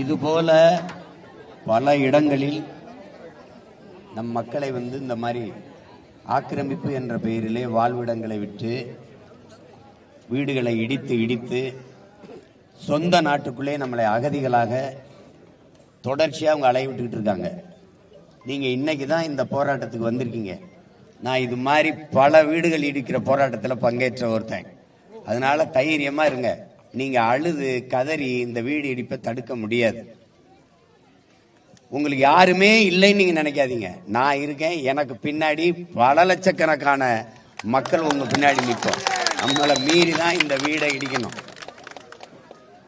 இதுபோல பல இடங்களில் நம் மக்களை வந்து இந்த மாதிரி ஆக்கிரமிப்பு என்ற பெயரிலே வாழ்விடங்களை விட்டு வீடுகளை இடித்து இடித்து சொந்த நாட்டுக்குள்ளே நம்மளை அகதிகளாக தொடர்ச்சியாக அவங்க அலைய விட்டுக்கிட்டு இருக்காங்க. நீங்கள் இன்னைக்கு தான் இந்த போராட்டத்துக்கு வந்திருக்கீங்க. நான் இது மாதிரி பல வீடுகள் இடிக்கிற போராட்டத்தில் பங்கேற்ற ஒருத்தன். அதனால தைரியமாக இருங்க. நீங்கள் அழுது கதறி இந்த வீடு இடிப்பை தடுக்க முடியாது. உங்களுக்கு யாருமே இல்லைன்னு நீங்க நினைக்காதீங்க. நான் இருக்கேன் எனக்கு பின்னாடி பல லட்சக்கணக்கான மக்கள் உங்க பின்னாடி நிற்போம் நம்மளை மீறி தான் இந்த வீடை இடிக்கணும்.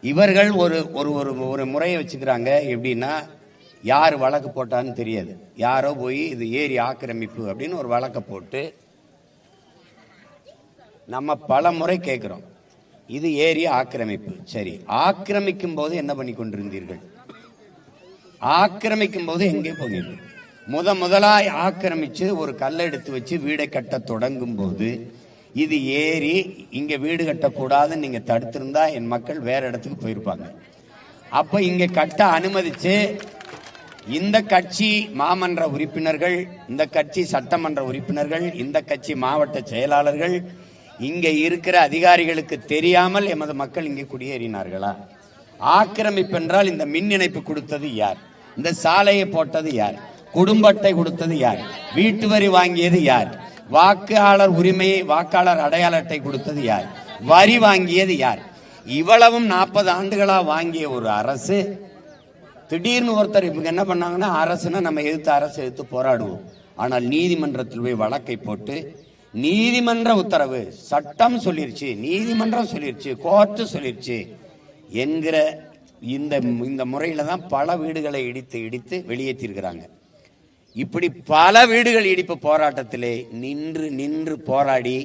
இவர்கள் ஒரு ஒரு ஒரு ஒரு முறையை வச்சுக்கிறாங்க. எப்படின்னா யார் வழக்கு போட்டான்னு தெரியாது. யாரோ போய் இது ஏரி ஆக்கிரமிப்பு அப்படின்னு ஒரு வழக்கை போட்டு நம்ம பல முறை கேட்குறோம். இது ஏரி ஆக்கிரமிப்பு. சரி ஆக்கிரமிக்கும் போது என்ன பண்ணி கொண்டிருந்தீர்கள் ஆக்கிரமிக்கும் போது எங்கே போனீர்கள்? முத முதலாய் ஆக்கிரமிச்சு ஒரு கல்லை எடுத்து வச்சு வீடை கட்ட தொடங்கும் போது இது ஏறி இங்க வீடு கட்டக்கூடாதுன்னு நீங்க தடுத்திருந்தா என் மக்கள் வேற இடத்துக்கு போயிருப்பாங்க. அப்ப இங்க கட்ட அனுமதிச்சு இந்த கட்சி மாமன்ற உறுப்பினர்கள் இந்த கட்சி சட்டமன்ற உறுப்பினர்கள் இந்த கட்சி மாவட்ட செயலாளர்கள் இங்கே இருக்கிற அதிகாரிகளுக்கு தெரியாமல் எமது மக்கள் இங்கே குடியேறினார்களா? ஆக்கிரமிப்பு என்றால் இந்த மின் இணைப்பு கொடுத்தது யார்? இந்த சாலையை போட்டது யார்? குடும்ப அட்டை கொடுத்தது யார்? வீட்டு வரி வாங்கியது யார்? வாக்காளர் உரிமையை வாக்காளர் அடையாள அட்டை கொடுத்தது யார்? வரி வாங்கியது யார்? இவ்வளவும் நாற்பது ஆண்டுகளா வாங்கிய ஒரு அரசு திடீர்னு ஒருத்தர் இவங்க என்ன பண்ணாங்கன்னா அரசுன்னா நம்ம எதிர்த்து அரசு எதிர்த்து போராடுவோம். ஆனால் நீதிமன்றத்தில் போய் வழக்கை போட்டு நீதிமன்ற உத்தரவு. சட்டம் சொல்லிருச்சு நீதிமன்றம் சொல்லிருச்சு கோர்ட்டு சொல்லிருச்சு என்கிற இந்த இந்த முறையில தான் பல வீடுகளை இடித்து இடித்து வெளியேற்றிருக்கிறாங்க. இப்படி பல வீடுகள் இடிப்பு போராட்டத்திலே நின்று நின்று போராடி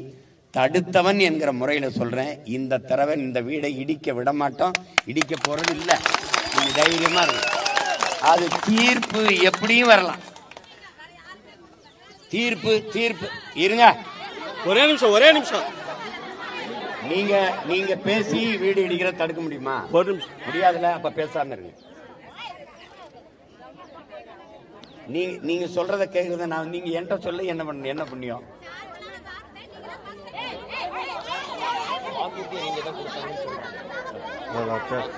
தடுத்தவன் என்கிற முறையில சொல்றேன். இந்த தடவை இந்த வீடை இடிக்க விட மாட்டோம் இடிக்க போறது இல்லை. நீங்க தைரியமா இருக்கு அது தீர்ப்பு எப்படியும் வரலாம். தீர்ப்பு தீர்ப்பு இருங்க. ஒரே நிமிஷம் ஒரே நிமிஷம். நீங்க நீங்க பேசி வீடு இடிக்கிறத தடுக்க முடியுமா? ஒரு நிமிஷம். முடியாதுல அப்ப பேசாம இருங்க. நீங்க நீங்க சொல்றத கேக்குறத நான் நீங்க என்கிட்ட சொல்ல என்ன பண்ண என்ன புண்ணியம்?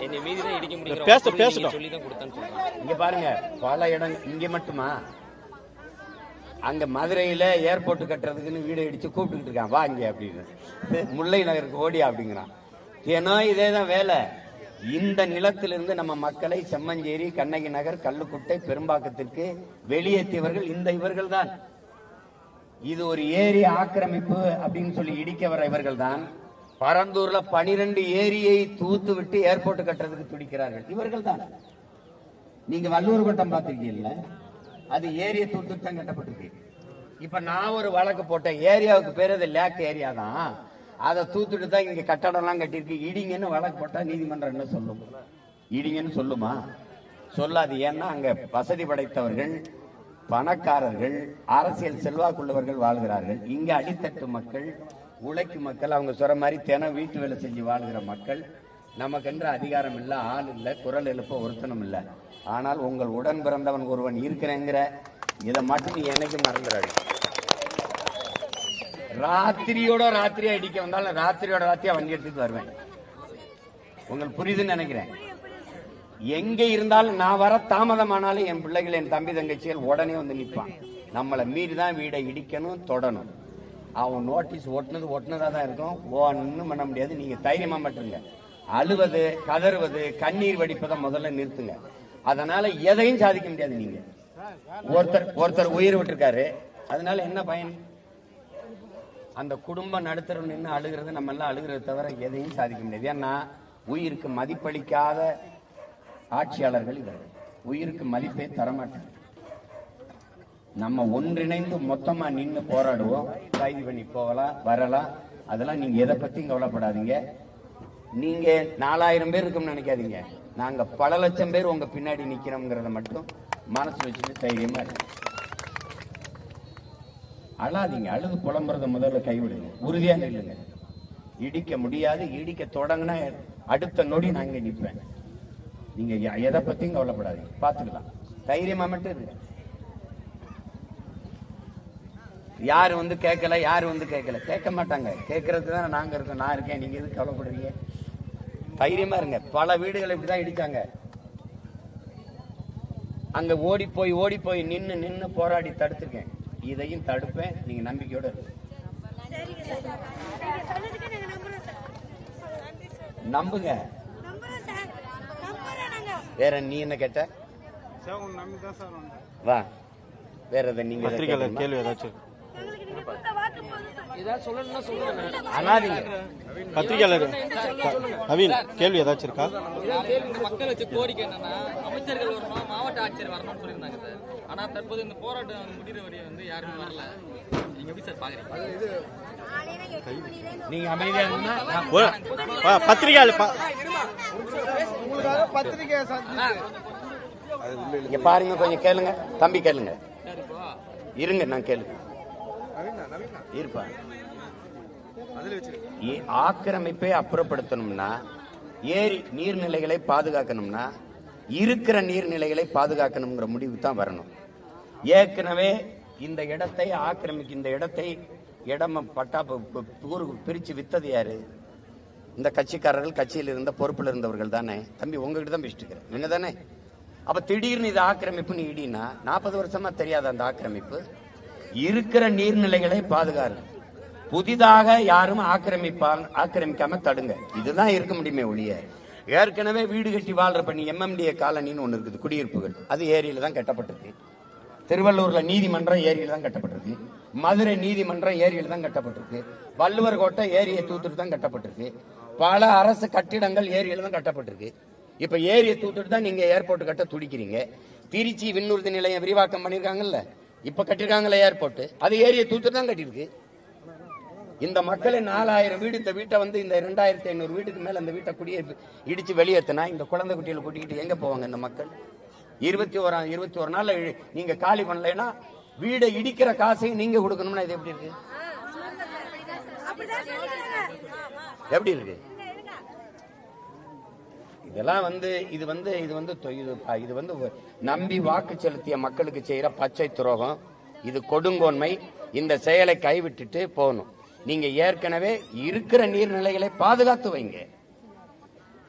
என்னை மீறி தான் இடிக்க முடியும் பேச- பேசட்டும். சொல்லி தான் கொடுத்தான்னு சொல்றாங்க. இங்க பாருங்க பல இடம் இங்க மட்டுமா? அங்க மதுரையில ஏர்போர்ட் கட்டுறதுக்குன்னு வீடு அடிச்சு கூப்பிட்டுக்கிட்டு இருக்கான். வாங்க அப்படின்னு. முல்லை நகருக்கு ஓடியா அப்படிங்கிறான். ஏன்னா இதே தான் வேலை. இந்த நிலத்திலிருந்து நம்ம மக்களை செம்மஞ்சேரி கண்ணகி நகர் கல்லுக்குட்டை பெரும்பாக்கத்திற்கு வெளியேற்றியவர்கள் இந்த இவர்கள் தான் இது ஒரு ஏரி ஆக்கிரமிப்பு அப்படின்னு சொல்லி இடிக்க வர இவர்கள் தான் பரந்தூர்ல பனிரெண்டு ஏரியை தூத்து விட்டு ஏர்போர்ட் கட்டுறதுக்கு துடிக்கிறார்கள். இவர்கள் தான் நீங்க வல்லூர் வட்டம் பார்த்திருக்கீங்கல்ல? அது ஏரியை தூத்து தான் கட்டப்பட்டிருக்கு. இப்ப நான் ஒரு வழக்கு போட்டேன். ஏரியாவுக்கு பேர் அது லேக் ஏரியா தான். அதை தூத்துட்டு தான் இங்க கட்டடம்லாம் கட்டியிருக்கு. இடிங்கன்னு வழக்கு போட்டா நீதிமன்றம் என்ன சொல்லும்? இடிங்கன்னு சொல்லுமா? சொல்லாது. ஏன்னா அங்க வசதி படைத்தவர்கள் பணக்காரர்கள் அரசியல் செல்வாக்குள்ளவர்கள் வாழ்கிறார்கள். இங்க அடித்தட்டு மக்கள் உழைக்கும் மக்கள் அவங்க சொல்ற மாதிரி தினம் வீட்டு வேலை செஞ்சு வாழ்கிற மக்கள். நமக்கென்ற அதிகாரம் இல்ல ஆள் இல்ல குரல் எழுப்ப ஒருத்தனம் இல்லை. ஆனால் உங்கள் உடன் பிறந்தவன் ஒருவன் இருக்கிறேங்கிற இதை மட்டும் நீ என்னைக்கு மறந்துடாது. ராத்திரியோட ராத்திரியா இடிக்க வந்தாலும் ராத்திரியோட ராத்திரியா வண்டி எடுத்துட்டு வருவேன். உங்களுக்கு புரியுதுன்னு நினைக்கிறேன். எங்க இருந்தாலும் நான் வர தாமதமானாலும் என் பிள்ளைகள் என் தம்பி தங்கச்சிகள் உடனே வந்து நிற்பான் நம்மளை மீறி தான் வீடை இடிக்கணும் தொடணும். அவன் நோட்டீஸ் ஒட்டினது ஒட்டுனதா தான் இருக்கும். ஒன்றும் பண்ண முடியாது. நீங்க தைரியமா மட்டுங்க அழுவது கதறுவது கண்ணீர் வடிப்பதை முதல்ல நிறுத்துங்க. அதனால எதையும் சாதிக்க முடியாது நீங்க. ஒருத்தர் ஒருத்தர் உயிர் விட்டுருக்காரு. அதனால என்ன பயன்? அந்த குடும்பம் நடுத்தரம் நின்று அழுகிறது நம்ம எல்லாம் அழுகிறத தவிர எதையும் சாதிக்க முடியாது. ஏன்னா உயிருக்கு மதிப்பளிக்காத ஆட்சியாளர்கள் இவர்கள் உயிருக்கு மதிப்பே தரமாட்டாங்க நம்ம ஒன்றிணைந்து மொத்தமா நின்று போராடுவோம். கைது பண்ணி போகலாம் வரலாம். அதெல்லாம் நீங்க எதை பத்தியும் கவலைப்படாதீங்க. நீங்க நாலாயிரம் பேர் இருக்கும்னு நினைக்காதீங்க. நாங்க பல லட்சம் பேர் உங்க பின்னாடி நிக்கிறோம்ங்கிறத மட்டும் மனசு வச்சுட்டு தைரியமா இருக்கு அழாதீங்க. அழுது புலம்புறத முதல்ல கைவிடுங்க உறுதியா நில்லுங்க. இடிக்க முடியாது. இடிக்க தொடங்கினா அடுத்த நொடி நான் இங்க நிற்பேன் நீங்க எதை பத்தியும் கவலைப்படாதீங்க. பாத்துக்கலாம் தைரியமா மட்டும் இருங்க. யாரு வந்து கேட்கல? யாரு வந்து கேட்கல? கேட்க மாட்டாங்க. கேட்கறதுக்கு தான் நாங்க இருக்கோம். நான் இருக்கேன். நீங்க எதுக்கு கவலைப்படுறீங்க? தைரியமா இருங்க. பல வீடுகளை இப்படிதான் இடிச்சாங்க. அங்க ஓடி போய் ஓடி போய் நின்னு நின்னு போராடி தடுத்திருக்கேன். இதையும் தடுப்பேன். நீங்க நம்பிக்கையோட நன்றி நம்புங்க. வேற நீ என்ன கேட்ட? வா. வேற எதை நீங்க? கேள்வி ஏதாச்சும் அனாதீங்க. பத்திரிகையாளர். நவீன் கேள்வி ஏதாச்சும் இருக்கா? மக்கள் வச்ச கோரிக்கை என்னன்னா அமைச்சர்கள் வரணும் மாவட்ட ஆட்சியர் வரணும்னு சொல்லியிருந்தாங்க சார். ஆனா தற்போது இந்த போராட்டம் முடிகிற வரைய வந்து யாருமே வரல. நீங்க எப்படி சார் பாக்குறீங்க? நீங்க அமைதியா இருந்தா பத்திரிகையாளர் ப- இங்க பாருங்க கொஞ்சம் கேளுங்க. தம்பி கேளுங்க. இருங்க நான் கேளுங்க இருப்பா. ஆக்கிரமிப்பை அப்புறப்படுத்தணும்னா ஏரி நீர்நிலைகளை பாதுகாக்கணும்னா இருக்கிற நீர்நிலைகளை பாதுகாக்கணுங்கிற முடிவு தான் வரணும். ஏற்கனவே இந்த இடத்தை ஆக்கிரமிக்க இந்த இடத்தை இடம் பட்டா ப- ப- ஊருக்கு பிரிச்சு வித்தது யாரு? இந்த கட்சிக்காரர்கள் கட்சியில் இருந்த பொறுப்பில் இருந்தவர்கள் தானே. தம்பி உங்ககிட்ட தான் பேசிட்டு இருக்கிறேன். என்ன தானே அப்ப திடீர்னு இது ஆக்கிரமிப்பு நீ இடினா நாற்பது வருஷமா தெரியாத அந்த ஆக்கிரமிப்பு இருக்கிற நீர்நிலைகளை பாதுகாரு புதிதாக யாரும் ஆக்கிரமிப்பால் ஆக்கிரமிக்காம தடுங்க. இதுதான் இருக்க முடியுமே ஒழிய. ஏற்கனவே வீடு கட்டி வாழ்ற பண்ணி எம்எம்டிஏ காலனின்னு ஒன்று இருக்குது குடியிருப்புகள். அது ஏரியில தான் கட்டப்பட்டிருக்கு. திருவள்ளூர்ல நீதிமன்றம் ஏரியில தான் கட்டப்பட்டிருக்கு. மதுரை நீதிமன்றம் ஏரியில தான் கட்டப்பட்டிருக்கு. வள்ளுவர் கோட்டை ஏரியை தூத்துட்டு தான் கட்டப்பட்டிருக்கு. பல அரசு கட்டிடங்கள் ஏரியில தான் கட்டப்பட்டிருக்கு. இப்ப ஏரியை தூத்துட்டு தான் நீங்க ஏர்போர்ட் கட்ட துடிக்கிறீங்க. திருச்சி விண்ணூர்தி நிலையம் விரிவாக்கம் பண்ணிருக்காங்கல்ல இப்ப கட்டிருக்காங்களே ஏர்போர்ட் அது ஏரியை தூத்துட்டு தான் கட்டியிருக்கு இந்த மக்களை நாலாயிரம் வீடு இந்த வீட்டை வந்து இந்த ரெண்டாயிரத்தி ஐநூறு வீட்டுக்கு மேல இந்த வீட்டை குடியே இடிச்சு வெளியேற்றினா இந்த குழந்தை குட்டியில கூட்டிக்கிட்டு எங்க போவாங்க இந்த மக்கள் இருபத்தி ஓரா இருபத்தி ஒரு நாள்ல நீங்க காலி பண்ணலைன்னா வீடை இடிக்கிற காசையும் நீங்க கொடுக்கணும்னா இது எப்படி இருக்கு எப்படி இருக்கு இதெல்லாம் வந்து இது வந்து இது வந்து இது இது வந்து நம்பி வாக்கு செலுத்திய மக்களுக்கு செய்யற பச்சை துரோகம். இது கொடுங்கோன்மை. இந்த செயலை கைவிட்டுட்டு போகணும். நீங்க ஏற்கனவே இருக்கிற நீர்நிலைகளை பாதுகாத்து வைங்க.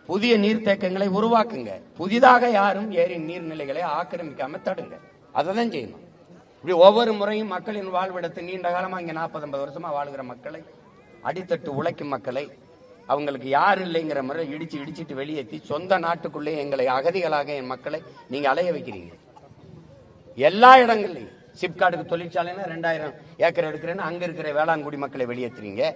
புதிய நீர்த்தேக்கங்களை உருவாக்குங்க. புதிதாக யாரும் ஏரி நீர்நிலைகளை ஆக்கிரமிக்காம தடுங்க. அதை தான் செய்யணும். இப்படி ஒவ்வொரு முறையும் மக்களின் வாழ்விடத்தை நீண்ட காலமாக இங்கே நாற்பது ஐம்பது வருஷமா வாழ்கிற மக்களை அடித்தட்டு உழைக்கும் மக்களை அவங்களுக்கு யார் இல்லைங்கிற முறை இடிச்சு இடிச்சிட்டு வெளியேற்றி சொந்த நாட்டுக்குள்ளே எங்களை அகதிகளாக என் மக்களை நீங்கள் அலைய வைக்கிறீங்க. எல்லா இடங்கள்லையும். சிப்காட்டுக்கு தொழிற்சாலைன்னா ரெண்டாயிரம் ஏக்கர் எடுக்கிறேன்னு அங்கே இருக்கிற வேளாண்குடி மக்களை வெளியேற்றுறீங்க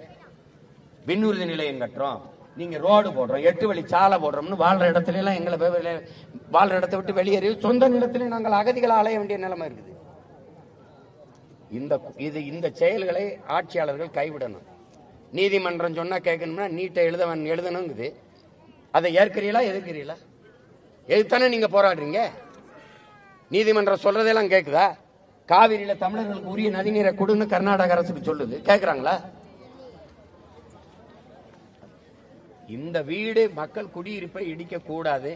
விண்ணூர்தி நிலையம் கட்டுறோம். நீங்க ரோடு போடுறோம். எட்டு வழி சாலை போடுறோம்னு வாழ்ற இடத்துல எல்லாம் எங்களை வெ- இடத்த வாழ்ற இடத்தை விட்டு வெளியேறி சொந்த நிலத்திலே நாங்கள் அகதிகளை அலைய வேண்டிய நிலைமை இருக்குது. இந்த இது இந்த செயல்களை ஆட்சியாளர்கள் கைவிடணும். நீதிமன்றம் சொன்னா கேட்கணும்னா நீட்டை எழுதவன் எழுதணுங்குது. அதை ஏற்கிறீங்களா எதிர்க்கிறீங்களா எதுத்தானே நீங்க போராடுறீங்க? நீதிமன்றம் சொல்றதெல்லாம் கேட்குதா காவிரியில தமிழர்களுக்கு உரிய நதிநீரை கொடுன்னு கர்நாடக அரசுக்கு சொல்லுது. கேட்குறாங்களா இந்த வீடு மக்கள் குடியிருப்பை இடிக்க கூடாது.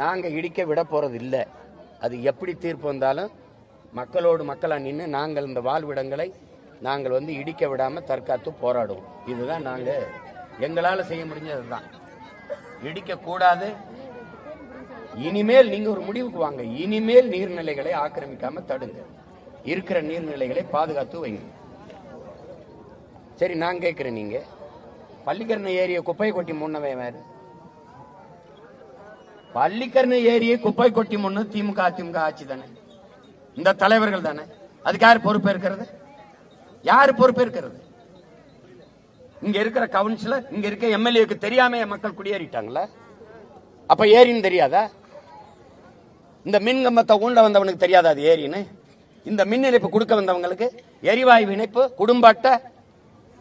நாங்க இடிக்க விட போறது இல்லை. அது எப்படி தீர்ப்பு வந்தாலும் மக்களோடு மக்களாக நின்று நாங்கள் இந்த வாழ்விடங்களை நாங்கள் வந்து இடிக்க விடாமல் தற்காத்து போராடுவோம். இதுதான் நாங்கள் எங்களால் செய்ய முடிஞ்சதுதான். தான் இடிக்கக்கூடாது இனிமேல் நீங்கள் ஒரு முடிவுக்கு வாங்க. இனிமேல் நீர்நிலைகளை ஆக்கிரமிக்காமல் தடுங்க. இருக்கிற நீர்நிலைகளை பாதுகாத்து வைங்க. சரி நான் கேட்குறேன் நீங்கள் பள்ளிக்கரணை ஏரியை குப்பை கொட்டி முன்னவே வேறு பள்ளிக்கரணை ஏரியை குப்பை கொட்டி முன்னு திமுக அதிமுக ஆட்சி தானே? இந்த தலைவர்கள் தானே? அதுக்கு யார் பொறுப்பேற்கிறது? யார் பொறுப்பேற்கிறது இங்க இருக்கிற கவுன்சிலர் இங்க இருக்க எம்எல்ஏக்கு தெரியாம என் மக்கள் குடியேறிட்டாங்களா? அப்ப ஏரின்னு தெரியாதா? இந்த மின் கம்பத்தை ஊண்ட வந்தவனுக்கு தெரியாதா அது ஏரின்னு? இந்த மின் இணைப்பு கொடுக்க வந்தவங்களுக்கு எரிவாயு இணைப்பு குடும்ப அட்டை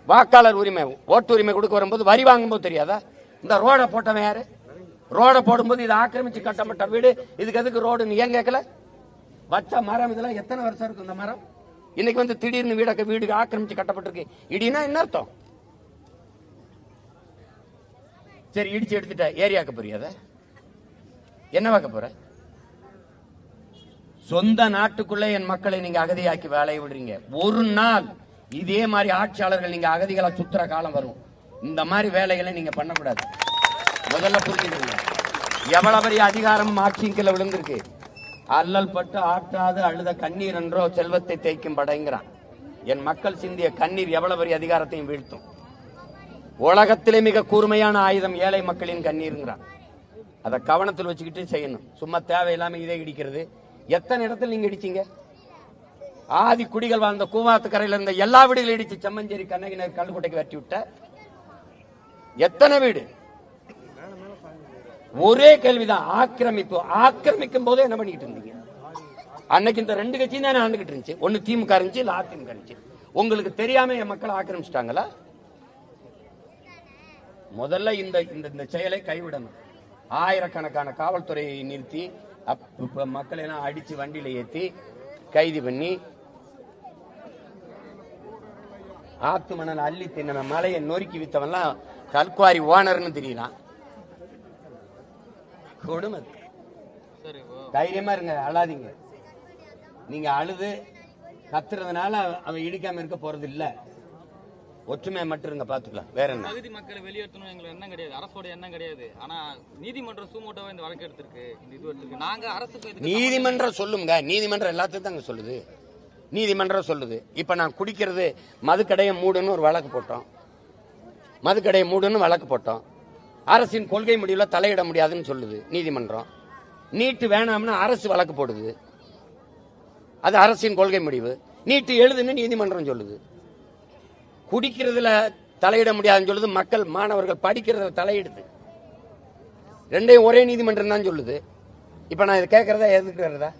வாக்காளர் உரிமை ஓட்டு உரிமை கொடுக்க வரும்போது வரி வாங்கும்போது தெரியாதா? இந்த ரோடை போட்டவன் யாரு? ரோடை போடும்போது இதை ஆக்கிரமிச்சு கட்டப்பட்ட வீடு இதுக்கு எதுக்கு ரோடுன்னு ஏன் கேட்கல? வச்ச மரம் இதெல்லாம் எத்தனை வருஷம் இருக்கு இந்த மரம்? இன்னைக்கு வந்து திடீர்னு வீடாக்க வீடு ஆக்கிரமிச்சு கட்டப்பட்டிருக்கு. இடினா என்ன அர்த்தம்? சரி இடிச்சு எடுத்துட்ட. ஏரியாக்க புரியாத என்ன பார்க்க போற? சொந்த நாட்டுக்குள்ளே என் மக்களை நீங்க அகதியாக்கி வேலையை விடுறீங்க. ஒரு நாள் இதே மாதிரி ஆட்சியாளர்கள் நீங்க அகதிகளை சுத்துற காலம் வரும். இந்த மாதிரி வேலைகளை நீங்க பண்ணக்கூடாது. முதல்ல புரிஞ்சுக்கிறீங்க எவ்வளவு பெரிய அதிகாரம் ஆட்சிக்குள்ள விழுந்திருக்கு. அல்லல் பட்டு ஆற்றாது அழுத கண்ணீர் என்றோ செல்வத்தை தேய்க்கும் படைங்கிறான். என் மக்கள் சிந்திய கண்ணீர் எவ்வளவு பெரிய அதிகாரத்தையும் வீழ்த்தும். உலகத்திலே மிக கூர்மையான ஆயுதம் ஏழை மக்களின் கண்ணீருங்கிறான். அதை கவனத்தில் வச்சுக்கிட்டு செய்யணும். சும்மா தேவையில்லாம இதே இடிக்கிறது. எத்தனை இடத்துல நீங்க இடிச்சீங்க? ஆதி குடிகள் வாழ்ந்த கூவாத்துக்கரையில் இருந்த எல்லா வீடுகளும் இடிச்சு செம்மஞ்சேரி கண்ணகினர் கல்லுக்கோட்டைக்கு வெட்டி விட்ட. எத்தனை வீடு? ஒரே கேள்விதான் ஆக்கிரமிப்பு. ஆக்கிரமிக்கும் போதே என்ன பண்ணிட்டு இருந்தீங்க? அன்னைக்கு இந்த ரெண்டு கட்சியும் தானே ஆண்டுகிட்டு இருந்துச்சு. ஒன்னு திமுக இருந்துச்சு இல்ல அதிமுக இருந்துச்சு. உங்களுக்கு தெரியாம என் மக்களை ஆக்கிரமிச்சிட்டாங்களா? முதல்ல இந்த இந்த இந்த செயலை கைவிடணும். ஆயிரக்கணக்கான காவல்துறையை நிறுத்தி அப்- மக்களை எல்லாம் அடிச்சு வண்டியில ஏத்தி கைது பண்ணி ஆத்து மணல் அள்ளி தின்ன மலையை நொறுக்கி வித்தவன்லாம் கல்குவாரி ஓனர்னு தெரியலாம் கொடுமை. தைரியமா இருங்க அழாதீங்க. நீங்க அழுது கத்துறதுனால அவன் இடிக்காம இருக்க போறது இல்ல. ஒற்றுமை மட்டும் இருங்க பாத்துக்கலாம். வேற என்ன? பகுதி மக்களை வெளியேற்றணும் எங்களுக்கு எண்ணம் கிடையாது. அரசோட எண்ணம் கிடையாது. ஆனா நீதிமன்றம் சூமோட்டோவா இந்த வழக்கு எடுத்திருக்கு. இந்த இது எடுத்திருக்கு. நாங்க அரசுக்கு நீதிமன்றம் சொல்லுங்க. நீதிமன்றம் எல்லாத்தையும் தாங்க சொல்லுது. நீதிமன்றம் சொல்லுது. இப்ப நான் குடிக்கிறது மதுக்கடையை மூடுன்னு ஒரு வழக்கு போட்டோம். மதுக்கடையை மூடுன்னு வழக்கு போட்டோம். அரசின் கொள்கை முடிவில் தலையிட முடியாதுன்னு சொல்லுது நீதிமன்றம். நீட்டு வேணாம்னு அரசு வழக்கு போடுது. அது அரசின் கொள்கை முடிவு. நீட்டு எழுதுன்னு நீதிமன்றம் சொல்லுது. குடிக்கிறதுல தலையிட முடியாதுன்னு சொல்லுது. மக்கள் மாணவர்கள் படிக்கிறதுல தலையிடுது. ரெண்டையும் ஒரே நீதிமன்றம் தான் சொல்லுது. இப்போ நான் இதை கேட்கறதா எதிர்க்கிறதா?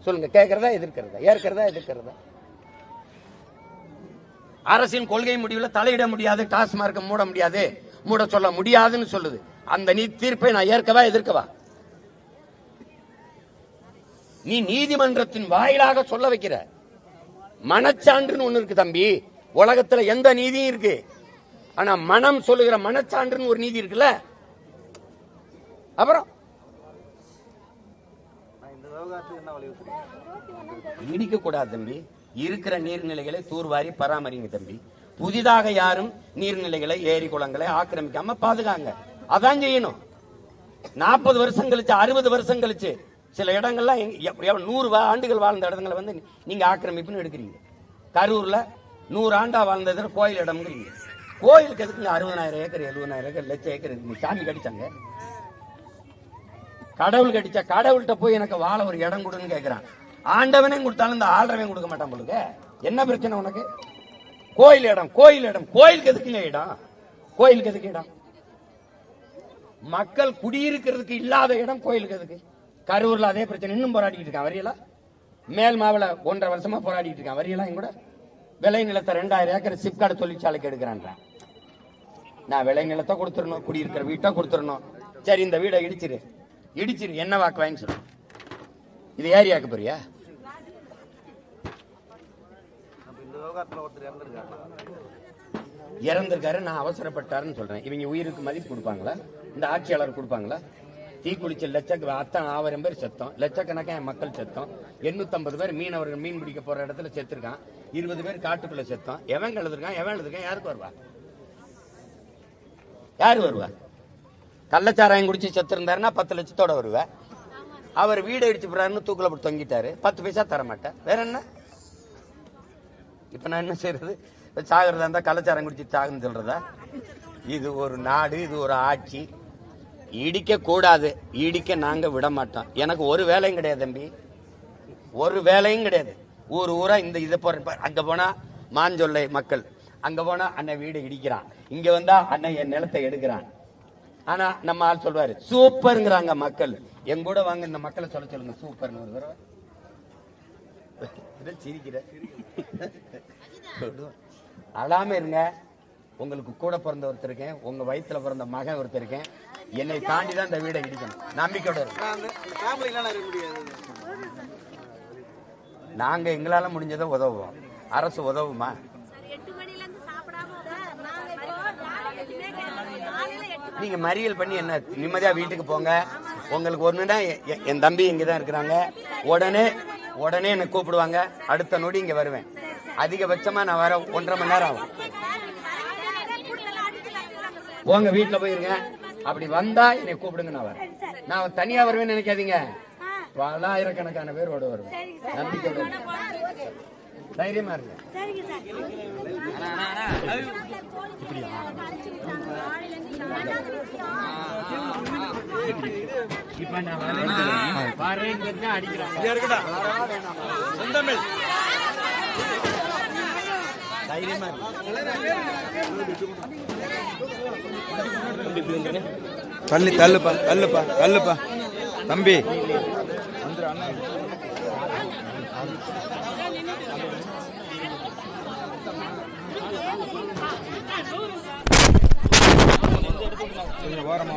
சொல்லுங்க கேட்கறதா எதிர்க்கிறதா? ஏற்கிறதா எதிர்க்கிறதா? அரசின் கொள்கை முடிவில் தலையிட முடியாது டாஸ்மார்க்க மூட முடியாது. மூட சொல்ல முடியாதுன்னு சொல்லுது. அந்த நீ தீர்ப்பை நான் ஏற்கவா எதிர்க்கவா? நீ நீதிமன்றத்தின் வாயிலாக சொல்ல வைக்கிற. மனச்சான்றுன்னு ஒண்ணு இருக்கு தம்பி. உலகத்துல எந்த நீதியும் இருக்கு. ஆனா மனம் சொல்லுகிற மனச்சான்றுன்னு ஒரு நீதி இருக்குல்ல? அப்புறம்? இடிக்க கூடாது தம்பி. இருக்கிற நீர்நிலைகளை தூர்வாரி பராமரிங்க தம்பி. புதிதாக யாரும் நீர்நிலைகளை ஏரி குளங்களை ஆக்கிரமிக்காம பாதுகாங்க. அதான் செய்யணும். நாற்பது வருஷம் கழிச்சு அறுபது வருஷம் கழிச்சு சில இடங்கள்லாம் நூறு வா- ஆண்டுகள் வாழ்ந்த இடங்களை வந்து நீங்க ஆக்கிரமிப்புன்னு எடுக்கிறீங்க. கரூர்ல நூறு ஆண்டா வாழ்ந்ததுல கோயில் இடம்ங்கிறீங்க கோயிலுக்கு எதுக்குங்க அறுபதாயிரம் ஏக்கர் எழுபதாயிரம் ஏக்கர் லட்சம் ஏக்கர் இருக்குங்க சாமி கடிச்சாங்க. கடவுள் கடிச்சா கடவுள்கிட்ட போய் எனக்கு வாழ ஒரு இடம் கொடுன்னு கேட்கிறான் ஆண்டவனையும் கொடுத்தாலும் இந்த ஆள்றவன் கொடுக்க மாட்டான் பொழுது என்ன பிரச்சனை உனக்கு? கோயில் இடம் கோயில் இடம். கோயிலுக்கு எதுக்குங்க இடம்? கோயிலுக்கு எதுக்கு இடம்? மக்கள் குடியிருக்கிறதுக்கு இல்லாத இடம் கோயிலுக்கு எதுக்கு? கரூர்ல அதே பிரச்சனை. இன்னும் போராடிட்டு இருக்கான் வரியலா? மேல் மாவுல ஒன்றரை வருஷமா போராடிட்டு இருக்கான் வரியலா? கூட? விளை நிலத்தை ரெண்டாயிரம் ஏக்கர் சிப்காடு தொழிற்சாலைக்கு எடுக்கிறான்றான் நான் விளை நிலத்தை கொடுத்துடணும் குடியிருக்கிற வீட்டை கொடுத்துடணும். சரி இந்த வீடை இடிச்சிரு. இடிச்சிரு. என்ன வாக்கு வாங்கி சொல்லு. இது ஏரியாக்கு போறியா? இறந்திருக்காரு. நான் அவசரப்பட்டாருன்னு சொல்றேன். இவங்க உயிருக்கு மதிப்பு கொடுப்பாங்களா? இந்த ஆட்சியாளர் கொடுப்பாங்களா? தீக்குளிச்ச லட்சக்கு அத்தனை ஆயிரம் பேர் செத்தோம். லட்சக்கணக்கான மக்கள் செத்தோம். 850 பேர் மீனவர்கள் மீன் பிடிக்க போற இடத்துல செத்துருக்கான். இருபது பேர் காட்டுக்குள்ள செத்தோம். எவன் எழுதுருக்கான் எவன் எழுதுருக்கான் யாருக்கு வருவா? யாரு வருவா? கள்ளச்சாராயம் குடிச்சு செத்து இருந்தாருன்னா பத்து லட்சத்தோட வருவ. அவர் வீடு அடிச்சு போறாருன்னு தூக்குல போட்டு தொங்கிட்டாரு. பத்து பைசா தரமாட்டேன் வேற என்ன? இப்ப நான் என்ன செய்யறது இப்போ சாகிறதா இருந்தா கலாச்சாரம் குடிச்சு சாகுன்னு சொல்றதா? இது ஒரு நாடு இது ஒரு ஆட்சி. இடிக்க கூடாது. இடிக்க நாங்க விட மாட்டோம். எனக்கு ஒரு வேலையும் கிடையாது தம்பி. ஒரு வேலையும் கிடையாது. ஊர் ஊரா இந்த இதை போற அங்க போனா மாஞ்சொல்லை மக்கள். அங்க போனா அண்ணன் வீடு இடிக்கிறான். இங்க வந்தா அண்ணன் என் நிலத்தை எடுக்கிறான். ஆனா நம்ம ஆள் சொல்வாரு சூப்பருங்கிறாங்க மக்கள். எங்கூட வாங்க இந்த மக்களை சொல்ல சொல்லுங்க சூப்பர்னு ஒரு தடவை. சிரிக்கிற. அழாம இருங்க. உங்களுக்கு கூட பிறந்த ஒருத்தர் இருக்கேன். உங்க வயித்துல பிறந்த மகன் ஒருத்தர் இருக்கேன். என்னை தாண்டி தான் இந்த வீடை இடிக்கணும். நம்பிக்கையோட நாங்க எங்களால முடிஞ்சதை உதவுவோம். அரசு உதவுமா? சார் எட்டு மணில இருந்து சாப்பிடாம சார் நாங்க மறியல் பண்ணி என்ன நிம்மதியா வீட்டுக்கு போங்க. உங்களுக்கு ஒண்ணுன்னா என் தம்பி இங்க தான் இருக்கிறாங்க உடனே உடனே என்னை கூப்பிடுவாங்க அடுத்த நொடி இங்க வருவேன். அதிகபட்சமா நான் வர ஒன்றரை மணி நேரம் ஆகும். உங்க வீட்டுல போயிருங்க அப்படி வந்தா என்னை கூப்பிடுங்க நான் வரேன். நான் தனியா வருவேன்னு நினைக்காதீங்க. பலாயிரக்கணக்கான பேரோட வருவேன். நம்பிக்கை தைரியமா இருங்க. இப்ப நான் வரேன். வரேன்னு அடிக்கிறாங்க. தைரியமா இருக்கு தள்ளி தள்ளுப்பா தள்ளுப்பா தள்ளுப்பா. தம்பி. கொஞ்சம் ஓரமா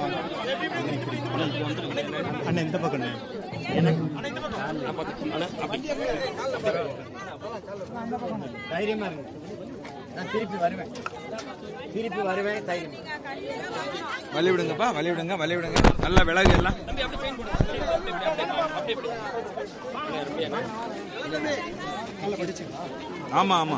அண்ணன் இந்த பக்கம் தைரியமா இருக்கு நான் திருப்பி வருவேன். திருப்பி வருவேன் தைரியம். வழி விடுங்கப்பா வழி விடுங்க வழி விடுங்க. நல்ல விலகு எல்லாம். ஆமா ஆமா.